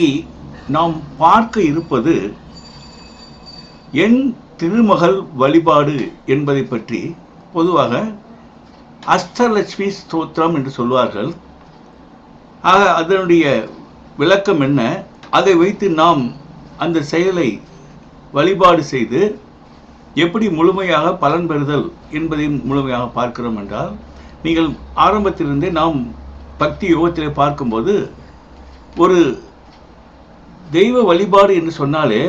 இன்றைக்கு நாம் பார்க்க இருப்பது என் திருமகள் வழிபாடு என்பதை பற்றி பொதுவாக அஷ்டலட்சுமி ஸ்தோத்திரம் என்று சொல்வார்கள். ஆக அதனுடைய விளக்கம் என்ன? அதை வைத்து நாம் அந்த செயலை வழிபாடு செய்து எப்படி முழுமையாக பலன் பெறுதல் என்பதையும் முழுமையாக பார்க்கிறோம் என்றால் நீங்கள் ஆரம்பத்திலிருந்தே நாம் பக்தி யோகத்திலே பார்க்கும்போது ஒரு தெய்வ வழிபாடு என்று சொன்னாலே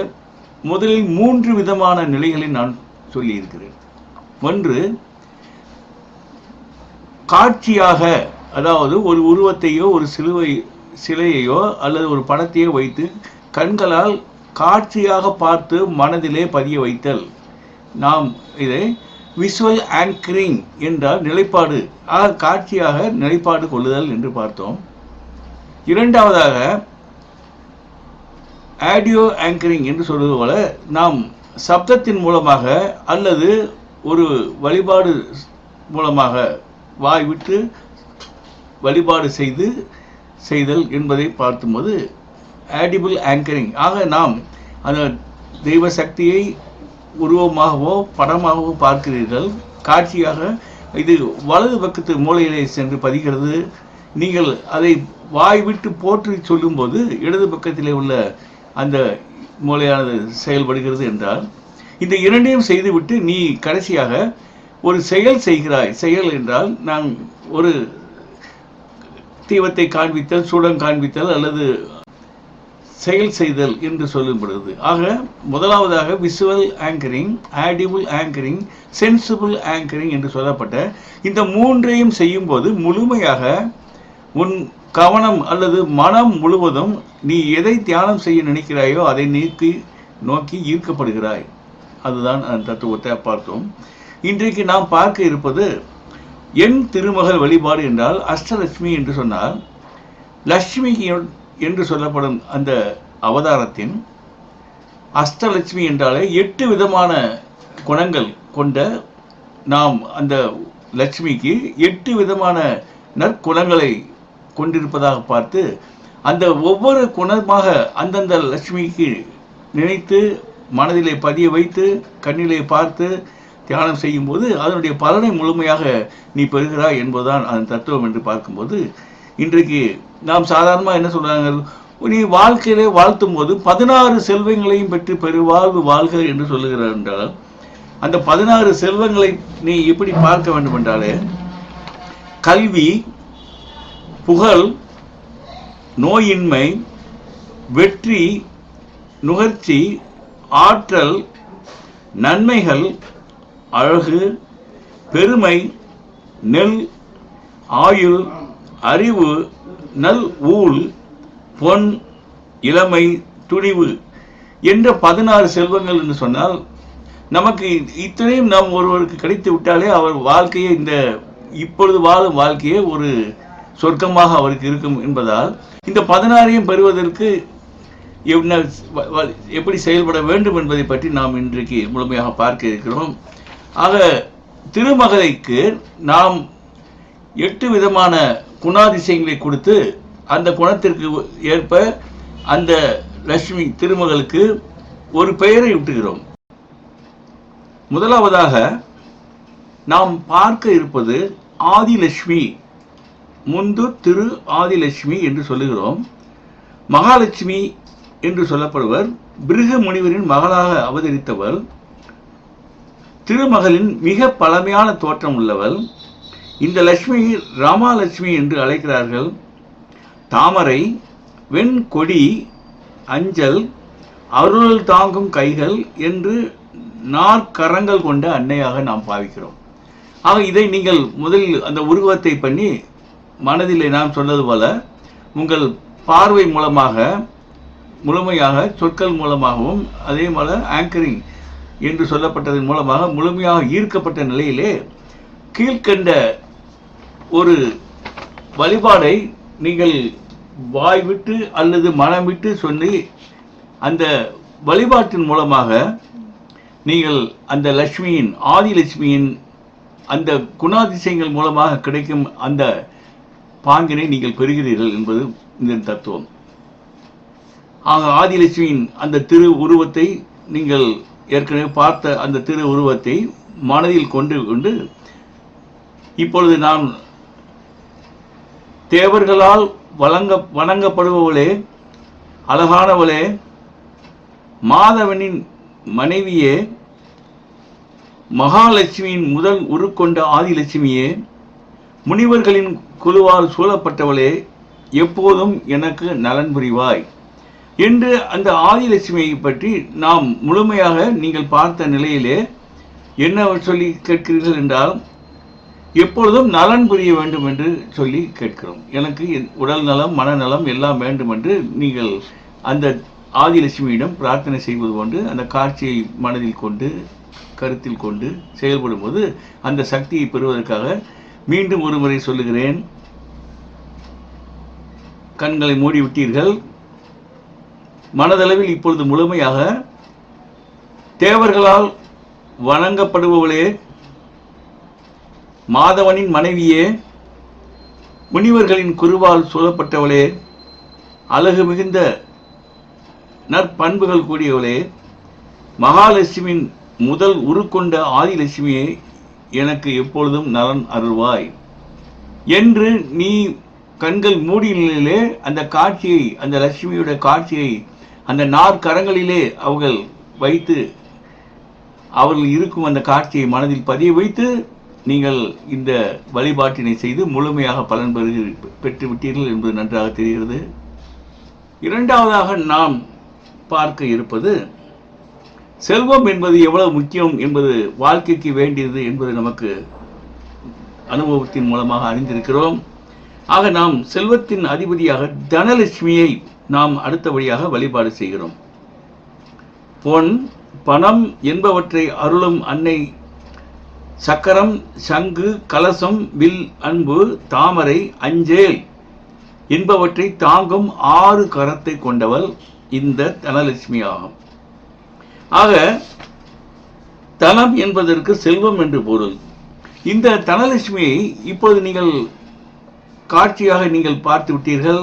முதலில் மூன்று விதமான நிலைகளை நான் சொல்லியிருக்கிறேன். ஒன்று காட்சியாக அதாவது ஒரு உருவத்தையோ ஒரு சிலுவை சிலையையோ அல்லது ஒரு படத்தையோ வைத்து கண்களால் காட்சியாக பார்த்து மனதிலே பதிய வைத்தல். நாம் இதை விஷுவல் ஆங்கரிங் என்றால் நிலைப்பாடு ஆக காட்சியாக நிலைப்பாடு கொள்ளுதல் என்று பார்த்தோம். இரண்டாவதாக ஆடியோ ஆங்கரிங் என்று சொல்வது போல நாம் சப்தத்தின் மூலமாக அல்லது ஒரு வழிபாடு மூலமாக வாய் விட்டு வழிபாடு செய்து செய்தல் என்பதை பார்க்கும்போது ஆடிபிள் ஆங்கரிங் ஆக நாம் அந்த தெய்வ சக்தியை உருவமாகவோ படமாகவோ பார்க்கிறீர்கள். காட்சியாக இது வலது பக்கத்து மூலையிலே சென்று பதிகிறது. நீங்கள் அதை வாய் விட்டு போற்றி சொல்லும்போது இடது பக்கத்திலே உள்ள அந்த மூளையானது செயல்படுகிறது என்றால் இந்த இரண்டையும் செய்துவிட்டு நீ கடைசியாக ஒரு செயல் செய்கிறாய். செயல் என்றால் நான் ஒரு தீவத்தை காண்பித்தல் சூடம் காண்பித்தல் அல்லது செயல் செய்தல் என்று சொல்லப்படுகிறது ஆக முதலாவதாக visual anchoring audible anchoring sensible anchoring என்று சொல்லப்பட்ட இந்த மூன்றையும் செய்யும்போது முழுமையாக உன் கவனம் அல்லது மனம் முழுவதும் நீ எதை தியானம் செய்ய நினைக்கிறாயோ அதை நீக்கி நோக்கி ஈர்க்கப்படுகிறாய். அதுதான் அந்த தத்துவத்தை பார்த்தோம். இன்றைக்கு நாம் பார்க்க இருப்பது என் திருமகள் வழிபாடு என்றால் அஷ்டலட்சுமி என்று சொன்னால் லட்சுமி என்று சொல்லப்படும் அந்த அவதாரத்தின் அஷ்டலட்சுமி என்றாலே எட்டு விதமான குணங்கள் கொண்ட நாம் அந்த லட்சுமிக்கு எட்டு விதமான நற்குணங்களை கொண்டிருப்பதாக பார்த்து அந்த ஒவ்வொரு குணமாக அந்தந்த லட்சுமிக்கு நினைத்து மனதிலே பதிய வைத்து கண்ணிலே பார்த்து தியானம் செய்யும்போது அதனுடைய பலனை முழுமையாக நீ பெறுகிறாய் என்பதுதான் அதன் தத்துவம் என்று பார்க்கும்போது இன்றைக்கு நாம் சாதாரணமாக என்ன சொல்கிறாங்க நீ வாழ்க்கையிலே வாழ்த்தும் போது பதினாறு செல்வங்களையும் பெற்று பெருவாழ்வு வாழ்க என்று சொல்லுகிறார் என்றால் அந்த பதினாறு செல்வங்களை நீ எப்படி பார்க்க வேண்டும் என்றாலே கல்வி புகழ் நோயின்மை வெற்றி நுகர்ச்சி ஆற்றல் நன்மைகள் அழகு பெருமை நெல் ஆயுள் அறிவு நல் ஊழ் பொன் இளமை துணிவு என்ற பதினாறு செல்வங்கள் என்று சொன்னால் நமக்கு இத்தனையும் நாம் ஒருவருக்கு கிடைத்து விட்டாலே அவர் வாழ்க்கையை இந்த இப்பொழுது வாழும் வாழ்க்கையே ஒரு சொர்க்கமாக அவருக்கு இருக்கும் என்பதால் இந்த பதினாறையும் பெறுவதற்கு என்ன எப்படி செயல்பட வேண்டும் என்பதை பற்றி நாம் இன்றைக்கு முழுமையாக பார்க்க இருக்கிறோம். ஆக திருமகளைக்கு நாம் எட்டு விதமான குணாதிசயங்களை கொடுத்து அந்த குணத்திற்கு ஏற்ப அந்த லட்சுமி திருமகளுக்கு ஒரு பெயரை விட்டுகிறோம் முதலாவதாக நாம் பார்க்க இருப்பது ஆதிலட்சுமி முந்து திரு ஆதிலட்சுமி என்று சொல்லுகிறோம். மகாலட்சுமி என்று சொல்லப்படுவர். பிருக முனிவரின் மகளாக அவதரித்தவள் திருமகளின் மிக பழமையான தோற்றம் உள்ளவள். இந்த லட்சுமியை ராமாலட்சுமி என்று அழைக்கிறார்கள். தாமரை வெண்கொடி அஞ்சல் அருள் தாங்கும் கைகள் என்று நாற்கரங்கள் கொண்ட அன்னையாக நாம் பாவிக்கிறோம். ஆக இதை நீங்கள் முதலில் அந்த உருவத்தை பண்ணி மனதிலே நாம் சொன்னது போல உங்கள் பார்வை மூலமாக முழுமையாக சொற்கள் மூலமாகவும் அதே போல ஆங்கரிங் என்று சொல்லப்பட்டதன் மூலமாக முழுமையாக ஈர்க்கப்பட்ட நிலையிலே கீழ்கண்ட ஒரு வழிபாடை நீங்கள் வாய் விட்டு அல்லது மனம் விட்டு சொல்லி அந்த வழிபாட்டின் மூலமாக நீங்கள் அந்த லட்சுமியின் ஆதி லட்சுமியின் அந்த குணாதிசயங்கள் மூலமாக கிடைக்கும் அந்த பாங்கினை நீங்கள் பெறுகிறீர்கள் என்பது இந்த தத்துவம். ஆக ஆதிலட்சுமியின் அந்த திரு உருவத்தை நீங்கள் ஏற்கனவே பார்த்த அந்த திரு உருவத்தை மனதில் கொண்டு கொண்டு இப்பொழுது நான் தேவர்களால் வழங்க வணங்கப்படுபவளே அழகானவளே மாதவனின் மனைவியே மகாலட்சுமியின் முதல் உருக்கொண்ட ஆதிலட்சுமியே முனிவர்களின் குழுவால் சூழப்பட்டவளே எப்போதும் எனக்கு நலன் புரிவாய். என்று அந்த ஆதிலட்சுமியை பற்றி நாம் முழுமையாக நீங்கள் பார்த்த நிலையிலே என்ன சொல்லி கேட்கிறீர்கள் என்றால் எப்பொழுதும் நலன் புரிய வேண்டும் என்று சொல்லி கேட்கிறோம். எனக்கு உடல் நலம் மனநலம் எல்லாம் வேண்டும் என்று நீங்கள் அந்த ஆதிலட்சுமியிடம் பிரார்த்தனை செய்வது கொண்டு அந்த காட்சியை மனதில் கொண்டு கருத்தில் கொண்டு செயல்படும் போது அந்த சக்தியை பெறுவதற்காக மீண்டும் ஒரு முறை சொல்லுகிறேன். கண்களை மூடிவிட்டீர்கள். மனதளவில் இப்பொழுது முழுமையாக தேவர்களால் வணங்கப்படுபவளே மாதவனின் மனைவியே முனிவர்களின் குருவால் சூழப்பட்டவளே அழகு மிகுந்த நற்பண்புகள் கூடியவளே மகாலட்சுமியின் முதல் உருக்கொண்ட ஆதிலட்சுமியை எனக்கு எப்பொழுதும் நலன் அருள்வாய். என்று நீ கண்கள் மூடியிலே அந்த காட்சியை அந்த லட்சுமியுடைய காட்சியை அந்த நாற்கரங்களிலே அவர்கள் வைத்து அவர்கள் இருக்கும் அந்த காட்சியை மனதில் பதிய வைத்து நீங்கள் இந்த வழிபாட்டினை செய்து முழுமையாக பலன் பெறு பெற்று விட்டீர்கள் என்பது நன்றாக தெரிகிறது. இரண்டாவதாக நாம் பார்க்க இருப்பது செல்வம் என்பது எவ்வளவு முக்கியம் என்பது வாழ்க்கைக்கு வேண்டியது என்பது நமக்கு அனுபவத்தின் மூலமாக அறிந்திருக்கிறோம். ஆக நாம் செல்வத்தின் அதிபதியாக தனலட்சுமியை நாம் அடுத்தபடியாக வழிபாடு செய்கிறோம். பொன் பணம் என்பவற்றை அருளும் அன்னை சக்கரம் சங்கு கலசம் வில் அன்பு தாமரை அஞ்சேல் என்பவற்றை தாங்கும் ஆறு கரத்தை கொண்டவள் இந்த தனலட்சுமி ஆகும் ஆக தனம் என்பதற்கு செல்வம் என்று பொருள். இந்த தனலட்சுமியை இப்போது நீங்கள் காட்சியாக நீங்கள் பார்த்து விட்டீர்கள்.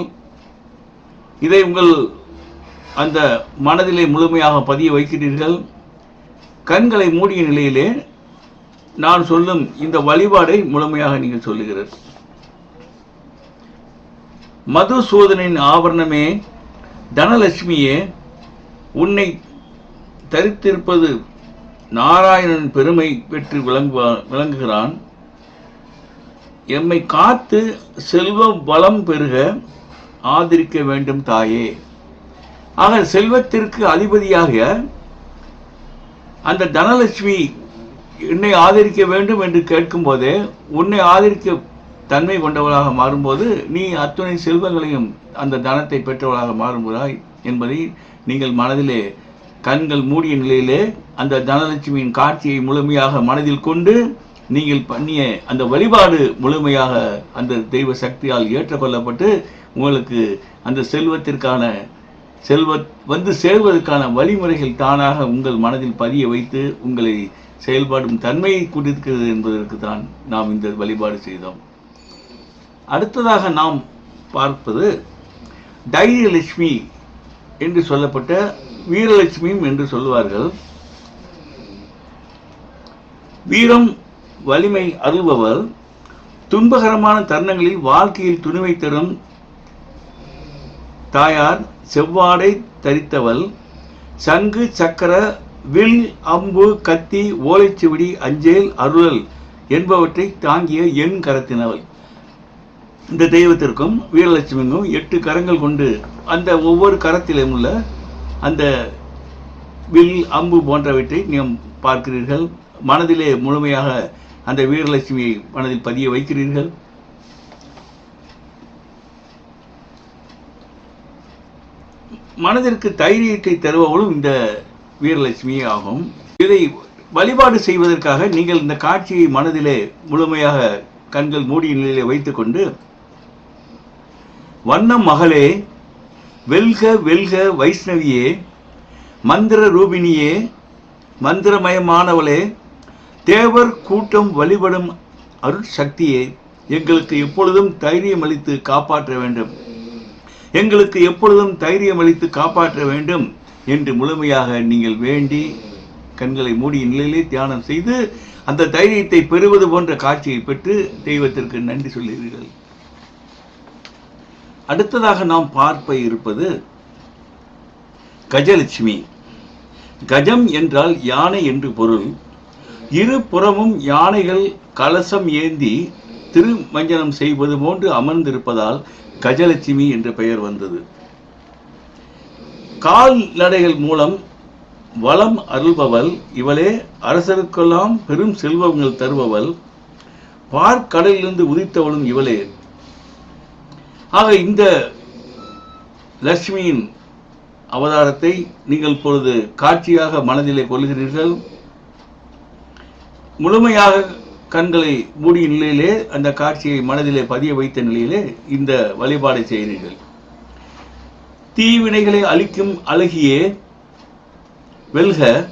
இதை உங்கள் அந்த மனதிலே முழுமையாக பதிய வைக்கிறீர்கள். கண்களை மூடிய நிலையிலே நான் சொல்லும் இந்த வழிபாடை முழுமையாக நீங்கள் சொல்லுகிறீர்கள். மதுசூதனின் ஆவரணமே தனலட்சுமியே உன்னை தரித்திருப்பது நாராயணன் பெருமை பெற்று விளங்குவான் விளங்குகிறான். எம்மை காத்து செல்வ வளம் பெருக ஆதரிக்க வேண்டும் தாயே. ஆக செல்வத்திற்கு அதிபதியாக அந்த தனலட்சுமி என்னை ஆதரிக்க வேண்டும் என்று கேட்கும்போதே உன்னை ஆதரிக்க தன்மை கொண்டவளாக மாறும்போது நீ அத்துணை செல்வங்களையும் அந்த தனத்தை பெற்றவளாக மாறுகிறாய் என்பதை நீங்கள் மனதிலே கண்கள் மூடிய நிலையிலே அந்த தனலட்சுமியின் காட்சியை முழுமையாக மனதில் கொண்டு நீங்கள் பண்ணிய அந்த வழிபாடு முழுமையாக அந்த தெய்வ சக்தியால் ஏற்றுக்கொள்ளப்பட்டு உங்களுக்கு அந்த செல்வத்திற்கான செல்வ வந்து சேர்வதற்கான வழிமுறைகள் தானாக உங்கள் மனதில் பதிய வைத்து உங்களை செயல்பாடும் தன்மையை கொண்டிருக்கிறது என்பதற்கு தான் நாம் இந்த வழிபாடு செய்தோம். அடுத்ததாக நாம் பார்ப்பது தைரியலட்சுமி என்று சொல்லப்பட்ட வீரலட்சுமியும் என்று சொல்லுவார்கள். வீரம் வலிமை அருள்பவர் துன்பகரமான தருணங்களில் வாழ்க்கையில் துணிவை தரும் தாயார் செவ்வாடை தரித்தவள் சங்கு சக்கர வில் அம்பு கத்தி ஓலைச்சுவடி அஞ்சேல் அருளல் என்பவற்றை தாங்கிய எண் கரத்தினவள். இந்த தெய்வத்திற்கும் வீரலட்சுமிக்கும் எட்டு கரங்கள் கொண்டு அந்த ஒவ்வொரு கரத்திலும் உள்ள அந்த வில் அம்பு போன்றவற்றை நீங்கள் பார்க்கிறீர்கள். மனதிலே முழுமையாக அந்த வீரலட்சுமியை மனதில் பதிய வைக்கிறீர்கள். மனதிற்கு தைரியத்தை தருபவளும் இந்த வீரலட்சுமியே ஆகும். இதை வழிபாடு செய்வதற்காக நீங்கள் இந்த காட்சியை மனதிலே முழுமையாக கண்கள் மூடிய நிலையிலே வைத்துக்கொண்டு வண்ணம் மகளே வெல்க வெல்க வைஷ்ணவியே மந்திர ரூபிணியே மந்திரமயமானவளே தேவர் கூட்டம் வழிபடும் அருட்சக்தியே எங்களுக்கு எப்பொழுதும் தைரியம் அளித்து காப்பாற்ற வேண்டும். எங்களுக்கு எப்பொழுதும் தைரியம் அளித்து காப்பாற்ற வேண்டும் என்று முழுமையாக நீங்கள் வேண்டி கண்களை மூடிய நிலையிலே தியானம் செய்து அந்த தைரியத்தை பெறுவது போன்ற காட்சியை பெற்று தெய்வத்திற்கு நன்றி சொல்கிறீர்கள் அடுத்ததாக நாம் பார்ப்ப இருப்பது கஜலட்சுமி. கஜம் என்றால் யானை என்று பொருள். இரு புறமும் யானைகள் கலசம் ஏந்தி திருமஞ்சனம் செய்வது போன்று அமர்ந்திருப்பதால் கஜலட்சுமி என்ற பெயர் வந்தது. கால்நடைகள் மூலம் வளம் அருள்பவள் இவளே அரசருக்கெல்லாம் பெரும் செல்வங்கள் தருபவள். பார்க்கடலிலிருந்து உதித்தவளும் இவளே. ஆக இந்த லட்சுமியின் அவதாரத்தை நீங்கள் பொழுது காட்சியாக மனதிலே கொள்கிறீர்கள் முழுமையாக கண்களை மூடிய நிலையிலே அந்த காட்சியை மனதிலே பதிய வைத்த நிலையிலே இந்த வழிபாடை செய்கிறீர்கள். தீவினைகளை அழிக்கும் அழகியே வெல்க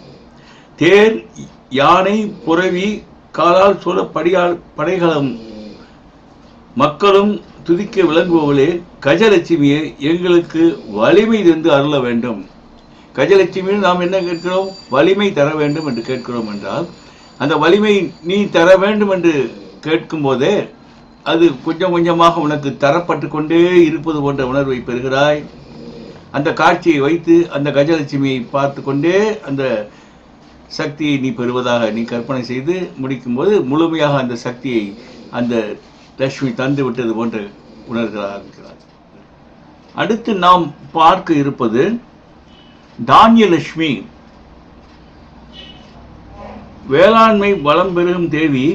தேர் யானை புறவி காலால் சூழ படியால் படைகளும் மக்களும் துதிக்க விளங்குபவளே கஜலட்சுமியை எங்களுக்கு வலிமை தந்து அருள வேண்டும். கஜலட்சுமியில் நாம் என்ன கேட்கிறோம்? வலிமை தர வேண்டும் என்று கேட்கிறோம் என்றால் அந்த வலிமை நீ தர வேண்டும் என்று கேட்கும் போதே அது கொஞ்சம் கொஞ்சமாக உனக்கு தரப்பட்டு கொண்டே இருப்பது போன்ற உணர்வை பெறுகிறாய். அந்த காட்சியை வைத்து அந்த கஜலட்சுமியை பார்த்து கொண்டே அந்த சக்தியை நீ பெறுவதாக நீ கற்பனை செய்து முடிக்கும்போது முழுமையாக அந்த சக்தியை அந்த லட்சுமி தந்து விட்டது போன்று உணர்கிறார் இருக்கிறார். அடுத்து நாம் பார்க்க இருப்பது தானியலட்சுமி. வேளாண்மை வளம் பெருகும் தேவி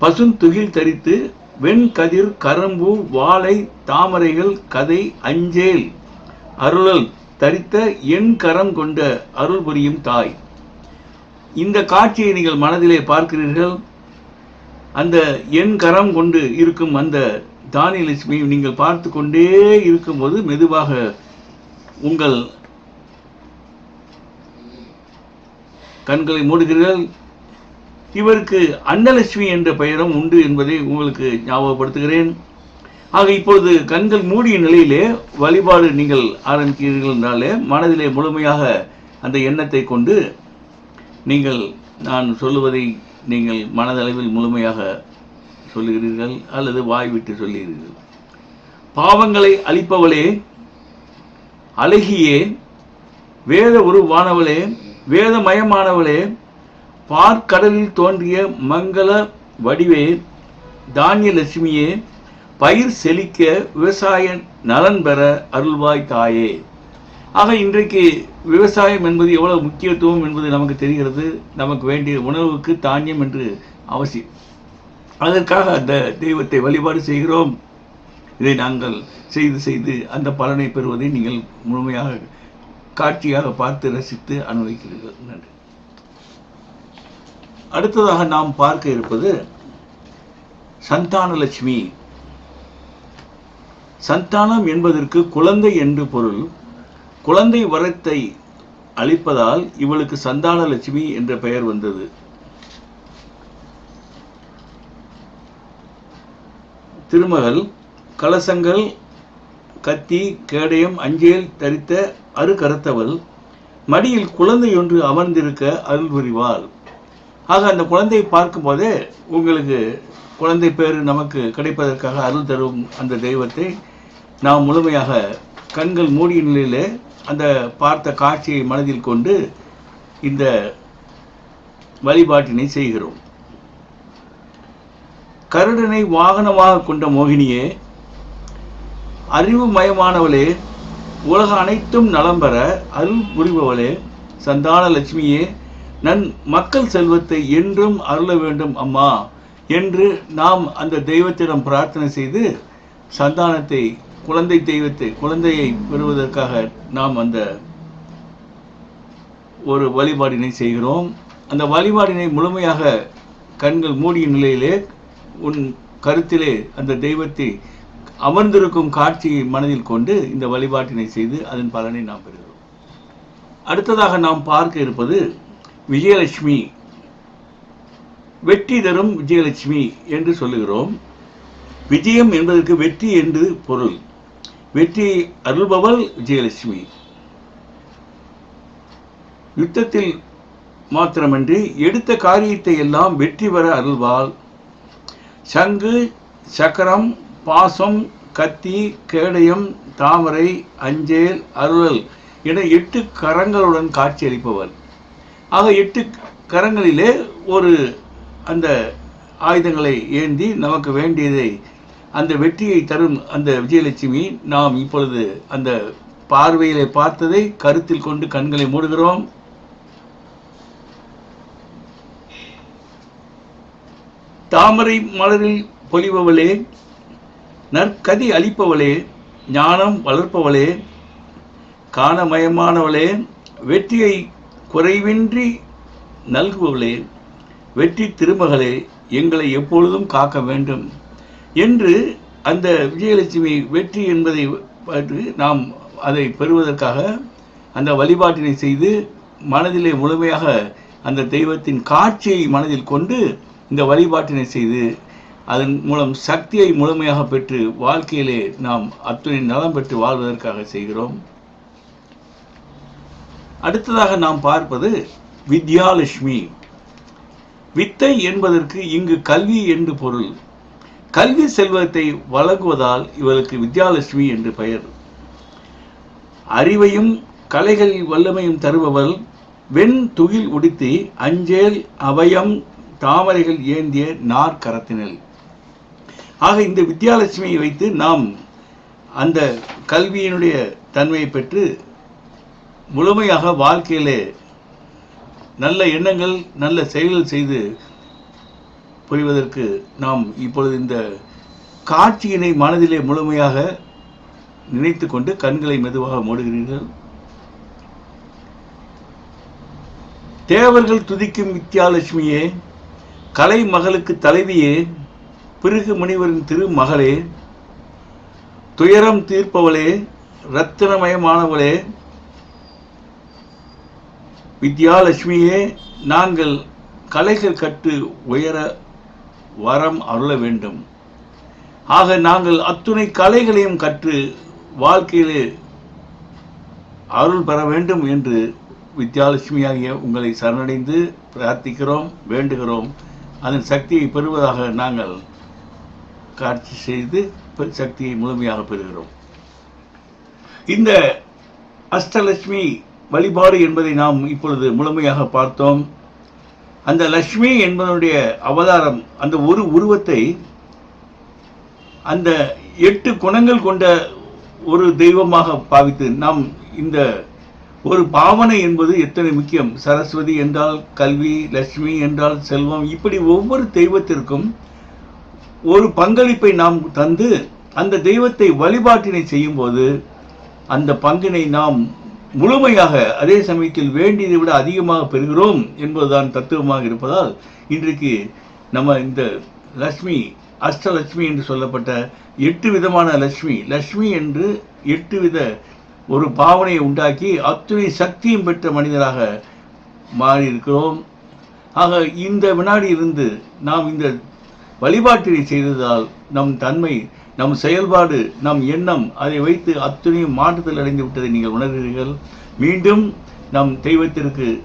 பசுந்துகில் தரித்து வெண்கதிர் கரும்பு வாழை தாமரைகள் கதை அஞ்சேல் அருளல் தரித்த எண் கரம் கொண்ட அருள் புரியும் தாய். இந்த காட்சியை நீங்கள் மனதிலே பார்க்கிறீர்கள். அந்த எண் கரம் கொண்டு இருக்கும் அந்த தானியலட்சுமி நீங்கள் பார்த்து கொண்டே இருக்கும்போது மெதுவாக உங்கள் கண்களை மூடுகிறீர்கள். இவருக்கு அன்னலட்சுமி என்ற பெயரும் உண்டு என்பதை உங்களுக்கு ஞாபகப்படுத்துகிறேன். ஆக இப்போது கண்கள் மூடிய நிலையிலே வழிபாடு நீங்கள் ஆரம்பிக்கிறீர்கள் என்றாலே மனதிலே முழுமையாக அந்த எண்ணத்தை கொண்டு நீங்கள் நான் சொல்லுவதை நீங்கள் மனதளவில் முழுமையாக சொல்லுகிறீர்கள் அல்லது வாய்விட்டு சொல்லுகிறீர்கள். பாவங்களை அழிப்பவளே அழகியே வேத உருவானவளே வேதமயமானவளே பார்க்கடலில் தோன்றிய மங்கள வடிவே தானிய லட்சுமியே பயிர் செழிக்க விவசாய நலன் பெற அருள்வாய் தாயே. ஆக இன்றைக்கு விவசாயம் என்பது எவ்வளவு முக்கியத்துவம் என்பது நமக்கு தெரிகிறது. நமக்கு வேண்டிய உணவுக்கு தானியம் என்று அவசியம். அதற்காக அந்த தெய்வத்தை வழிபாடு செய்கிறோம். இதை நாங்கள் செய்து செய்து அந்த பலனை பெறுவதை நீங்கள் முழுமையாக காட்சியாக பார்த்து ரசித்து அனுபவிக்கிறீர்கள். நன்றி. அடுத்ததாக நாம் பார்க்க இருப்பது சந்தானலட்சுமி. சந்தானம் என்பதற்கு குழந்தை என்று பொருள். குழந்தை வரத்தை அளிப்பதால் இவளுக்கு சந்தான லட்சுமி என்ற பெயர் வந்தது. திருமகள் கலசங்கள் கத்தி கேடயம் அஞ்சேல் தரித்த அருகருத்தவள் மடியில் குழந்தை ஒன்று அமர்ந்திருக்க அருள் புரிவாள். ஆக அந்த குழந்தையை பார்க்கும்போதே உங்களுக்கு குழந்தை பேர் நமக்கு கிடைப்பதற்காக அருள் தரும் அந்த தெய்வத்தை நாம் முழுமையாக கண்கள் மூடிய நிலையிலே அந்த பார்த்த காட்சியை மனதில் கொண்டு இந்த வழிபாட்டினை செய்கிறோம். கருடனை வாகனமாக கொண்ட மோகினியே அறிவுமயமானவளே உலக அனைத்தும் நலம் பெற அருள் புரிபவளே சந்தான லட்சுமியே நன் மக்கள் செல்வத்தை என்றும் அருள வேண்டும் அம்மா என்று நாம் அந்த தெய்வத்திடம் பிரார்த்தனை செய்து சந்தானத்தை குழந்தை தெய்வத்தை குழந்தையை பெறுவதற்காக நாம் அந்த ஒரு வழிபாடினை செய்கிறோம். அந்த வழிபாடினை முழுமையாக கண்கள் மூடிய நிலையிலே உன் கருத்திலே அந்த தெய்வத்தை அமர்ந்திருக்கும் காட்சியை மனதில் கொண்டு இந்த வழிபாட்டினை செய்து அதன் பலனை நாம் பெறுகிறோம். அடுத்ததாக நாம் பார்க்க இருப்பது விஜயலட்சுமி வெற்றி தரும் விஜயலட்சுமி என்று சொல்லுகிறோம். விஜயம் என்பதற்கு வெற்றி என்று பொருள். வெற்றியை அருள்பவள் விஜயலட்சுமி. யுத்தத்தில் மாத்திரமன்றி எடுத்த காரியத்தை எல்லாம் வெற்றி பெற அருள்வாள். சங்கு சக்கரம் பாசம் கத்தி கேடயம் தாமரை அஞ்சேல் அருளல் என எட்டு கரங்களுடன் காட்சியளிப்பவர். ஆக எட்டு கரங்களிலே ஒரு அந்த ஆயுதங்களை ஏந்தி நமக்கு வேண்டியதை அந்த வெற்றியை தரும் அந்த விஜயலட்சுமி நாம் இப்பொழுது அந்த பார்வையிலே பார்த்ததை கருத்தில் கொண்டு கண்களை மூடுகிறோம். தாமரை மலரில் பொலிபவளே நற்கதி அளிப்பவளே ஞானம் வளர்ப்பவளே காணமயமானவளே வெற்றியை குறைவின்றி நல்குபவளே வெற்றி திருமகளே எங்களை எப்பொழுதும் காக்க வேண்டும். என்று அந்த விஜயலட்சுமி வெற்றி என்பதை பற்றி நாம் அதை பெறுவதற்காக அந்த வழிபாட்டினை செய்து மனதிலே முழுமையாக அந்த தெய்வத்தின் காட்சியை மனதில் கொண்டு இந்த வழிபாட்டினை செய்து அதன் மூலம் சக்தியை முழுமையாக பெற்று வாழ்க்கையிலே நாம் அத்துணை நலம் பெற்று வாழ்வதற்காக செய்கிறோம். அடுத்ததாக நாம் பார்ப்பது வித்யாலட்சுமி. வித்தை என்பதற்கு இங்கு கல்வி என்று பொருள். கல்வி செல்வத்தை வழங்குவதால் இவருக்கு வித்யாலட்சுமி என்று பெயர். அறிவையும் கலைகளில் வல்லமையும் தருபவள் வெண் துகில் உடுத்தி அஞ்சேல் அவயம் தாமரைகள் ஏந்திய நாற்கரத்தினல் ஆக இந்த வித்யாலட்சுமியை வைத்து நாம் அந்த கல்வியினுடைய தன்மையை பெற்று முழுமையாக வாழ்க்கையிலே நல்ல எண்ணங்கள் நல்ல செயல்கள் செய்து புரிவதற்கு நாம் இப்பொழுது இந்த காட்சியினை மனதிலே முழுமையாக நினைத்து கொண்டு கண்களை மெதுவாக மூடுகிறீர்கள். தேவர்கள் துதிக்கும் வித்யாலட்சுமியே கலை மகளுக்கு தலைவியே பிறகு முனிவரின் திருமகளே துயரம் தீர்ப்பவளே ரத்தினமயமானவளே வித்யாலட்சுமியே நாங்கள் கலைகள் கற்று உயர வரம் அருள வேண்டும். ஆக நாங்கள் அத்துணை கலைகளையும் கற்று வாழ்க்கையிலே அருள் பெற வேண்டும் என்று வித்யாலட்சுமியாகிய உங்களை சரணடைந்து பிரார்த்திக்கிறோம் வேண்டுகிறோம். அதன் சக்தியை பெறுவதாக நாங்கள் காட்சி செய்து பெ- சக்தியை முழுமையாக பெறுகிறோம். இந்த அஷ்டலட்சுமி வழிபாடு என்பதை நாம் இப்பொழுது முழுமையாக பார்த்தோம். அந்த லட்சுமி என்பதனுடைய அவதாரம் அந்த ஒரு உருவத்தை அந்த எட்டு குணங்கள் கொண்ட ஒரு தெய்வமாக பாவித்து நாம் இந்த ஒரு பாவனை என்பது எத்தனை முக்கியம்? சரஸ்வதி என்றால் கல்வி லட்சுமி என்றால் செல்வம் இப்படி ஒவ்வொரு தெய்வத்திற்கும் ஒரு பங்களிப்பை நாம் தந்து அந்த தெய்வத்தை வழிபாட்டினை செய்யும்போது அந்த பங்கினை நாம் முழுமையாக அதே சமயத்தில் வேண்டியதை விட அதிகமாக பெறுகிறோம் என்பதுதான் தத்துவமாக இருப்பதால் இன்றைக்கு நம்ம இந்த லட்சுமி அஷ்டலட்சுமி என்று சொல்லப்பட்ட எட்டு விதமான லட்சுமி லட்சுமி என்று எட்டு வித ஒரு பாவனையை உண்டாக்கி அத்துணை சக்தியும் பெற்ற மனிதராக மாறியிருக்கிறோம். ஆக இந்த வினாடி இருந்து நாம் இந்த வழிபாட்டினை செய்ததால் நம் தன்மை நம் செயல்பாடு நம் எண்ணம் அதை வைத்து அத்துணையும் மாற்றுதல் அடைந்து விட்டதை நீங்கள் உணர்கிறீர்கள். மீண்டும் நம் தெய்வத்திற்கு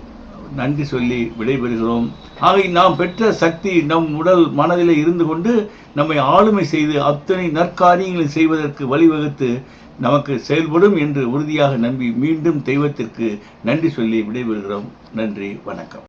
நன்றி சொல்லி விடைபெறுகிறோம். ஆகை நாம் பெற்ற சக்தி நம் உடல் மனதில் இருந்து கொண்டு நம்மை ஆளுமை செய்து அத்தனை நற்காரியங்களை செய்வதற்கு வழிவகுத்து நமக்கு செயல்படும் என்று உறுதியாக நம்பி மீண்டும் தெய்வத்திற்கு நன்றி சொல்லி விடைபெறுகிறோம். நன்றி வணக்கம்.